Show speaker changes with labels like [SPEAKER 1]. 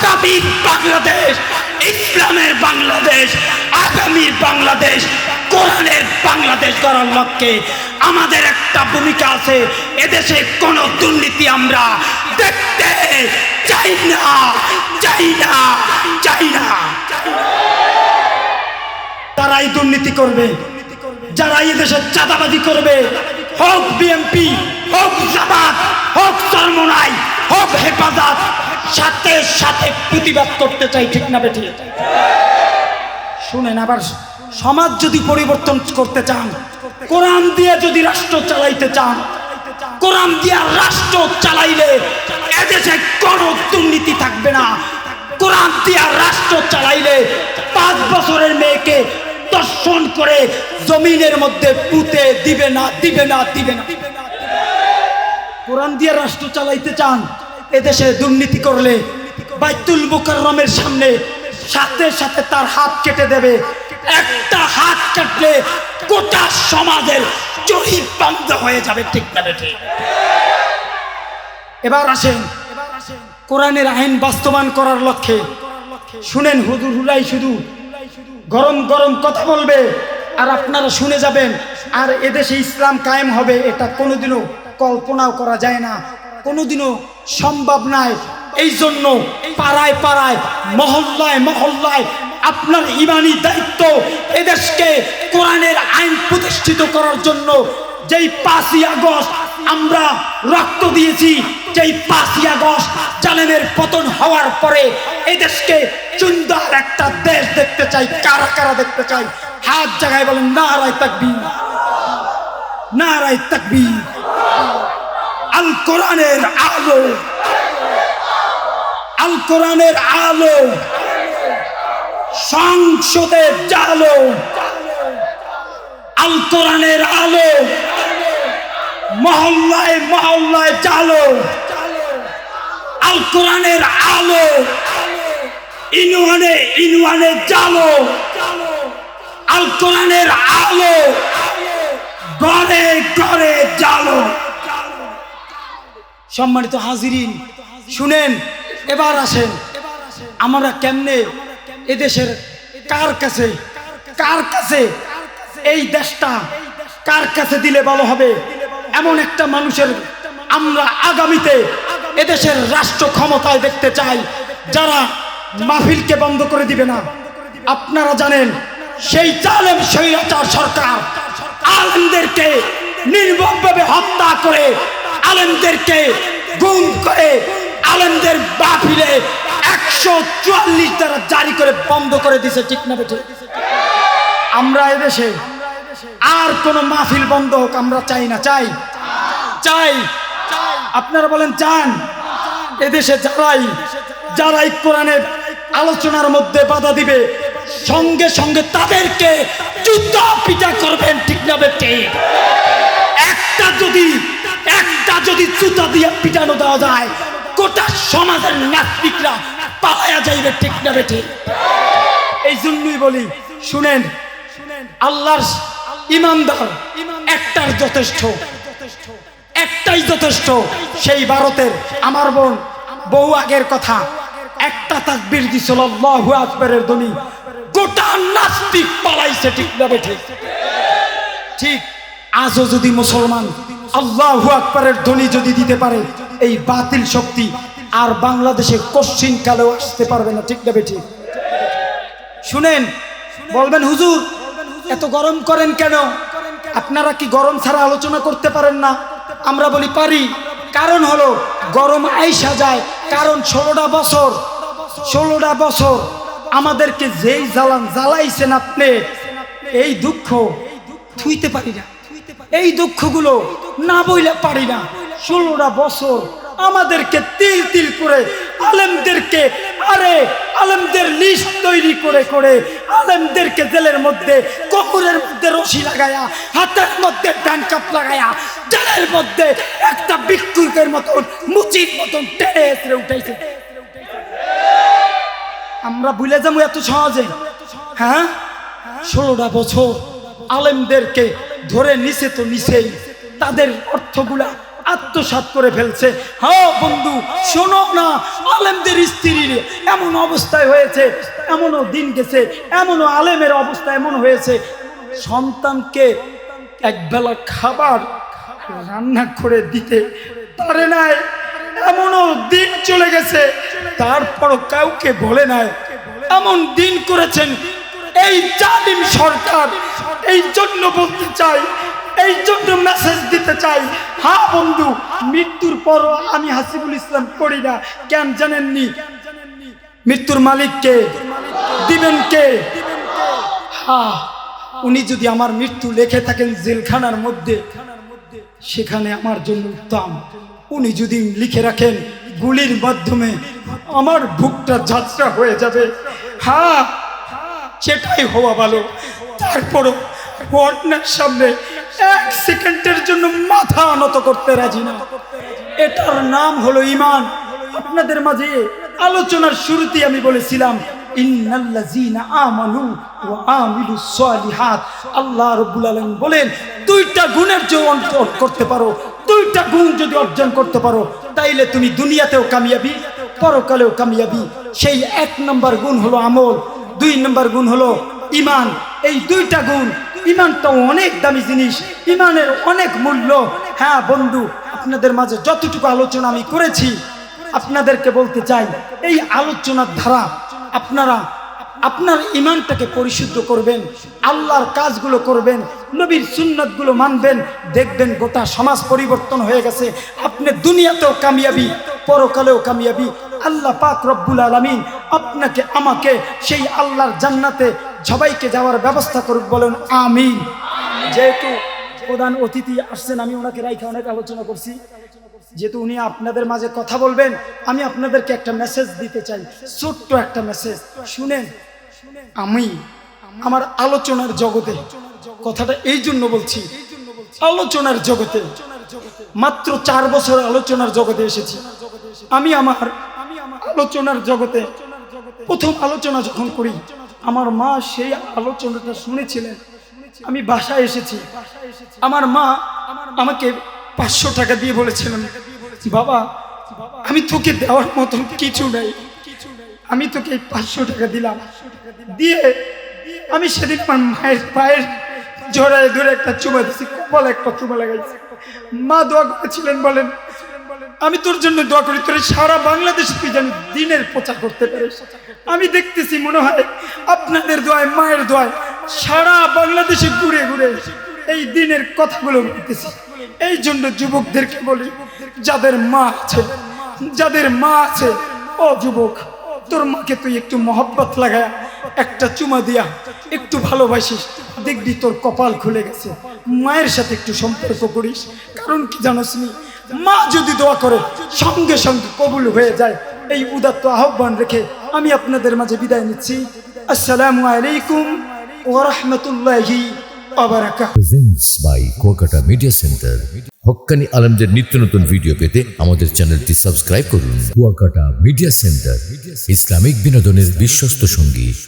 [SPEAKER 1] আগামীর বাংলাদেশ, ইসলামের বাংলাদেশ আগামীর বাংলাদেশ, কোরআনের বাংলাদেশ গড়ার লক্ষ্যে আমাদের একটা ভূমিকা আছে। এদেশে কোনো দুর্নীতি আমরা দেখতে চাই না চাই না চাই না। তারাই দুর্নীতি করবে যারা এদেশে দেশে চাঁদাবাজি করবে, হোক বিএমপি হোক জামাত, হোক চর্মনাই, হোক হেফাজত সাথে সাথে প্রতিবাদ করতে চাই, ঠিক না বেঠি? শুনেন, আবার সমাজ যদি পরিবর্তন করতে চান, কোরআন দিয়ে যদি রাষ্ট্র চালাইতে চান, কোরআন দিয়ে রাষ্ট্র চালাইলে এদেশে কোনো দুর্নীতি থাকবে না। কোরআন দিয়া রাষ্ট্র চালাইলে পাঁচ বছরের মেয়েকে দর্শন করে জমিনের মধ্যে পুঁতে দিবে না দিবে না দিবে না। কোরআন দিয়ে রাষ্ট্র চালাইতে চান এদেশে দুর্নীতি করলে বাইতুল মুকাররমের সামনে সাথে সাথে তার হাত কেটে দেবে। একটা হাত কাটলে গোটা সমাজের জহির বন্ধ হয়ে যাবে, ঠিক না ঠিক এবার আসেন কোরআনের আইন বাস্তবায়ন করার লক্ষ্যে। শুনেন হুদুর হুলাই শুধু। গরম গরম কথা বলবে, আর আপনারা শুনে যাবেন, আর এদেশে ইসলাম কায়েম হবে, এটা কোনোদিনও কল্পনাও করা যায় না। কোনোদিনও সম্ভব নয় এই জন্য পাড়ায় পাড়ায়, মহল্লায় মহল্লায় আপনার ইমানি দায়িত্ব এদেশকে কোরআনের আইন প্রতিষ্ঠিত করার জন্য যেই পাঁচই আগস্ট আমরা রক্ত দিয়েছি, যেই পাঁচই আগস্ট জালেমের পতন হওয়ার পরে এদেশকে সুন্দর একটা দেশ দেখতে চাই, কারা কারা দেখতে চাই? হাত জায়গায় বলেন, নারায় তাকবি নারায় তাকবি আল কোরআনের আলো। আল কোরআনের আলো। সংসদের জালো। আল কোরআনের আলো। মহল্লায় মহল্লায় জালো। আল কোরআনের আলো। ইনুয়ানে ইনুয়ানে জালো। আল কোরআনের আলো। ঘরে ঘরে সম্মানিত হাজিরিন, শুনেন, এবার আসেন। আমরা কেমনে এদেশের কার কাছে কার কাছে এই দেশটা কার কাছে দিলে ভালো হবে? এমন একটা মানুষের আমরা আগামীতে এদেশের রাষ্ট্র ক্ষমতায় দেখতে চাই, যারা মাহফিলকে বন্ধ করে দিবে না। আপনারা জানেন, সেই জালেম স্বৈরাচার সরকার আলেমদেরকে নির্মমভাবে হত্যা করে আলেমদেরকে গুম করে আলেমদের বাফিলে একশো চুয়াল্লিশ দ্বারা জারি করে বন্ধ করে দিছে, ঠিক না বেঠে? আমরা এদেশে আর কোন মাহফিল বন্ধ হোক, আমরা চাই না, চাই। চাই। আপনারা বলেন, চান। এদেশে যারাই যারাই কোরআনের আলোচনার মধ্যে বাধা দিবে, সঙ্গে সঙ্গে তাদেরকে যুদ্ধ পিটা করবেন, ঠিক না বেটে একটা যদি একটা যদি জুতা দিয়ে পিটানো দেওয়া যায়, গোটা সমাজের নাস্তিকরা পালায়া যাইবে, ঠিক না বেটে এই জন্যই বলি, শুনেন, আল্লাহর ইমানদার একটার যথেষ্ট, একটাই যথেষ্ট, সেই ভারতের আমার বোন, বউ আগের কথা, একটা তাকবীর দিছিল আল্লাহু আকবরের ধ্বনি, গোটা নাস্তিক পালাইছে, ঠিক না বেঠে? ঠিক, আজও যদি মুসলমান আল্লাহু আকবরের ধ্বনি যদি দিতে পারে, এই বাতিল শক্তি আর বাংলাদেশে কশ্চিন কালেও আসতে পারবে না, ঠিক না বেঠি? শুনেন, বলবেন, হুজুর, এত গরম করেন কেন? আপনারা কি গরম ছাড়া আলোচনা করতে পারেন না? আমরা বলি, পারি। কারণ হলো, গরম আইসা যায়, কারণ ষোলোটা বছর ষোলোটা বছর আমাদেরকে যেই জ্বালান জ্বালাইছেন আপনি, এই দুঃখ থুইতে পারি না। এই দুঃখগুলো না বইলে পারি না। ষোলোটা বছর আমাদেরকে তিল তিল করে আলেমদেরকে আরে আলেমদের লিস্ট তৈরি করে করে আলেমদেরকে জেলের মধ্যে কপুরের মধ্যে রশি লাগায়া, হাতের মধ্যে ডান কাপ লাগায়া, জেলের মধ্যে একটা বিক্ষুকের মতন, মুচির মতন টেনে এসে উঠাইছে। আমরা ভুলে যাব এত সহজে। হ্যাঁ? ষোলোটা বছর আলেমদেরকে ধরে নিছে তো নিছেই তাদের অর্থগুলা আত্মসাৎ করে ফেলছে। হ্যাঁ বন্ধু, শোনো না, আলেমদের স্ত্রীর এমন অবস্থায় হয়েছে, এমনও দিন গেছে, এমনও আলেমের অবস্থা এমন হয়েছে। সন্তানকে একবেলা খাবার রান্না করে দিতে পারে নাই, এমনও দিন চলে গেছে, তারপরও কাউকে বলে নাই। এমন দিন করেছেন, এই জালিম সরকার, এই জন্য বলতে চাই এই জন্য মেসেজ দিতে চাই। হ্যাঁ বন্ধু, মৃত্যুর পর আমি হাসিবুল ইসলাম করি না। কেন জানেননি? মৃত্যুর মালিককে দিবেন কে? হ্যাঁ উনি যদি আমার মৃত্যু লিখে থাকেন জেলখানার মধ্যে, সেখানে আমার জন্য উত্তম। উনি যদি লিখে রাখেন গুলির মাধ্যমে, আমার বুকটা যাত্রা হয়ে যাবে। হ্যাঁ সেটাই হওয়া ভালো। তারপরও সামনে এক সেকেন্ডের জন্য মাথা নত করতে রাজি না। এটার নাম হলো ইমান আপনাদের মাঝে আলোচনার শুরুতে আমি বলেছিলাম আল্লাহ বলেন, দুইটা গুণের করতে পারো, দুইটা গুণ যদি অর্জন করতে পারো, তাইলে তুমি দুনিয়াতেও কামিয়াবি, পরকালেও কামিয়াবি। সেই এক নম্বর গুণ হলো আমল, দুই নম্বর গুণ হলো ইমান এই দুইটা গুণ ইমানটাও অনেক দামি জিনিস, ইমানের অনেক মূল্য। হ্যাঁ বন্ধু, আপনাদের মাঝে যতটুকু আলোচনা আমি করেছি, আপনাদেরকে বলতে চাই, এই আলোচনার ধারা আপনারা, আপনার ইমানটাকে পরিশুদ্ধ করবেন, আল্লাহর কাজগুলো করবেন, নবীর সুন্নতগুলো মানবেন, দেখবেন গোটা সমাজ পরিবর্তন হয়ে গেছে, আপনি দুনিয়াতেও কামিয়াবি, পরকালেও কামিয়াবি, আল্লাহ পাক রব্বুল আলমিন আপনাকে, আমাকে সেই আল্লাহর জান্নাতে সবাইকে যাওয়ার ব্যবস্থা করুক বলেন, আমিন। যেহেতু প্রধান অতিথি আসছেন, আমি ওনাকে রাইখে অনেক আলোচনা করছি। যেহেতু উনি আপনাদের মাঝে কথা বলবেন, আমি আপনাদেরকে একটা মেসেজ দিতে চাই, ছোট্ট একটা মেসেজ শুনেন, আমি আমার আলোচনার জগতে, কথাটা এই জন্য বলছি, আলোচনার জগতে, মাত্র চার বছর আলোচনার জগতে এসেছি। আমি আমার আলোচনার জগতে প্রথম আলোচনা যখন করি, আমার মা সেই আলোচনাটা শুনেছিলেন। আমি বাসায় এসেছি। আমার মা আমাকে পাঁচশো টাকা দিয়ে বলেছিলেন, বাবা, আমি তোকে দেওয়ার মতন কিছু নেই। আমি তোকে পাঁচশো টাকা দিলাম। দিয়ে আমি সেদিন আমার মায়ের পায়ের জড়ায় ধরে একটা চুমা দিছি কপাল একটা চুমা লাগাইছি। মা দোয়া করেছিলেন, বলেন আমি তোর জন্য দোয়া করি, তোর সারা বাংলাদেশে তুই যেন দিনের প্রচার করতে পারিস। আমি দেখতেছি মনে হয় আপনাদের দোয়ায়, মায়ের দোয়ায় সারা বাংলাদেশে ঘুরে ঘুরে এই দিনের কথাগুলো বলতেছি। এই জন্য যুবকদেরকে বলি, যাদের মা আছে, যাদের মা আছে, ও যুবক, তোর মাকে তুই একটু মহব্বত লাগা একটা চুমা দিয়া, একটু ভালোবাসিস, দেখবি তোর কপাল খুলে গেছে। মায়ের সাথে একটু সম্পর্ক করিস, কারণ কি জানোস নি মা যদি দোয়া করে, সঙ্গে সঙ্গে কবুল হয়ে যায়। এই উদাত্ত আহ্বান রেখে আমি আপনাদের মাঝে বিদায় নিচ্ছি। আসসালামু আলাইকুম ওয়া রাহমাতুল্লাহি ওয়া বারাকাতুহু।
[SPEAKER 2] Presents by Kuakata media centre হক্কানি আলমদের নিত্য নতুন ভিডিও পেতে আমাদের চ্যানেলটি সাবস্ক্রাইব করুন। কুয়াকাটা মিডিয়া সেন্টার ইসলামিক বিনোদনের বিশ্বস্ত সঙ্গী।